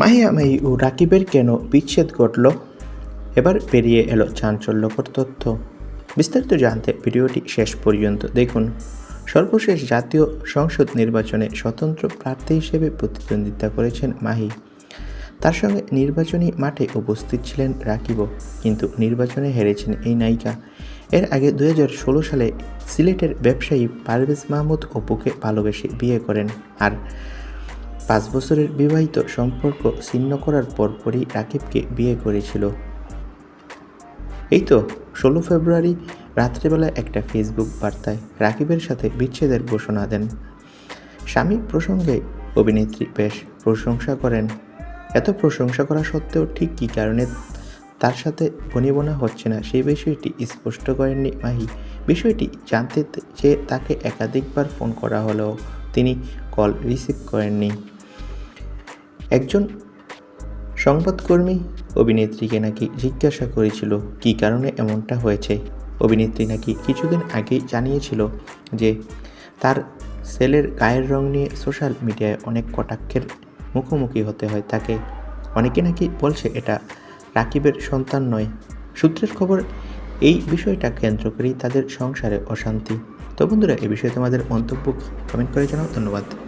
মাহিয়া মাহি ও রাকিবের কেন বিচ্ছেদ ঘটল? এবার বেরিয়ে এলো চাঞ্চল্যকর তথ্য। বিস্তারিত জানতে ভিডিওটি শেষ পর্যন্ত দেখুন। সর্বশেষ জাতীয় সংসদ নির্বাচনে স্বতন্ত্র প্রার্থী হিসেবে প্রতিদ্বন্দ্বিতা করেছেন মাহি। তার সঙ্গে নির্বাচনী মাঠে উপস্থিত ছিলেন রাকিবও, কিন্তু নির্বাচনে হেরেছেন এই নায়িকা। এর আগে দু হাজার ষোলো সালে সিলেটের ব্যবসায়ী পারভেজ মাহমুদ অপুকে ভালোবেসে বিয়ে করেন। আর পাঁচ বছরের বিবাহিত সম্পর্ক ছিন্ন করার পরপরই রাকিবকে বিয়ে করেছিল। এই তো ষোলো ফেব্রুয়ারি রাত্রেবেলা একটা ফেসবুক বার্তায় রাকিবের সাথে বিচ্ছেদের ঘোষণা দেন। স্বামী প্রসঙ্গে অভিনেত্রী বেশ প্রশংসা করেন। এত প্রশংসা করা সত্ত্বেও ঠিক কী কারণে তার সাথে বনিবনা হচ্ছে না সেই বিষয়টি স্পষ্ট করেননি মাহি। বিষয়টি জানতে চেয়ে তাকে একাধিকবার ফোন করা হলেও তিনি কল রিসিভ করেননি। একজন সংবাদকর্মী অভিনেত্রীকে নাকি জিজ্ঞাসা করেছিল, কী কারণে এমনটা হয়েছে? অভিনেত্রী নাকি কিছুদিন আগেই জানিয়েছিল যে, তার সেলের গায়ের রং নিয়ে সোশ্যাল মিডিয়ায় অনেক কটাক্ষের মুখোমুখি হতে হয়। তাকে অনেকে নাকি বলছে এটা রাকিবের সন্তান নয়। সূত্রের খবর, এই বিষয়টা কেন্দ্র করেই তাদের সংসারে অশান্তি। তো বন্ধুরা এই বিষয়ে তোমাদের মন্তব্য কমেন্ট করে জানাও। ধন্যবাদ।